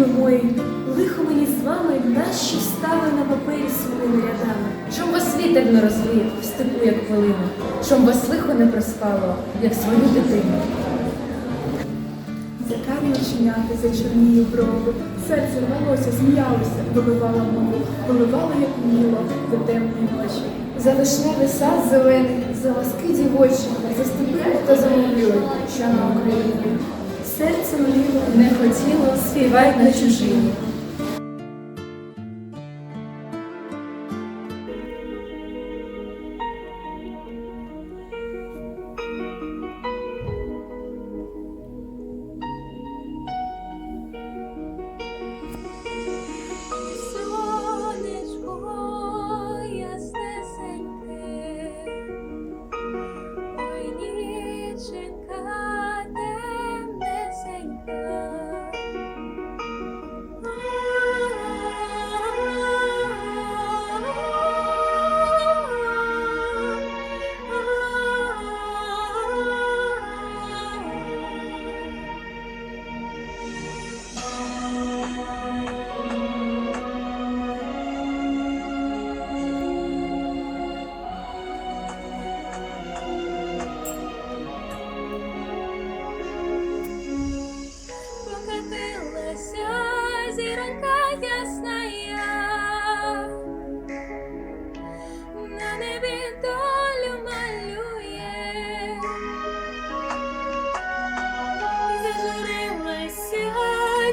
любими мої, лихо мені з вами, нащо стали на папері своїми рядами. Чом вас вітер не розвіяв в степу, як хвилину, чом вас лихо не проспало, як свою дитину. Закарі оченята, зачорніє брови, серце рвалося, сміялося, вибивало мову, виливало, як вміло, за темні ночі. За вишневий сад зелений, за ласки дівочі, за степи та за могили, що на Україні. Хотіло співать на чужині.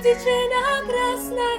Высечена красная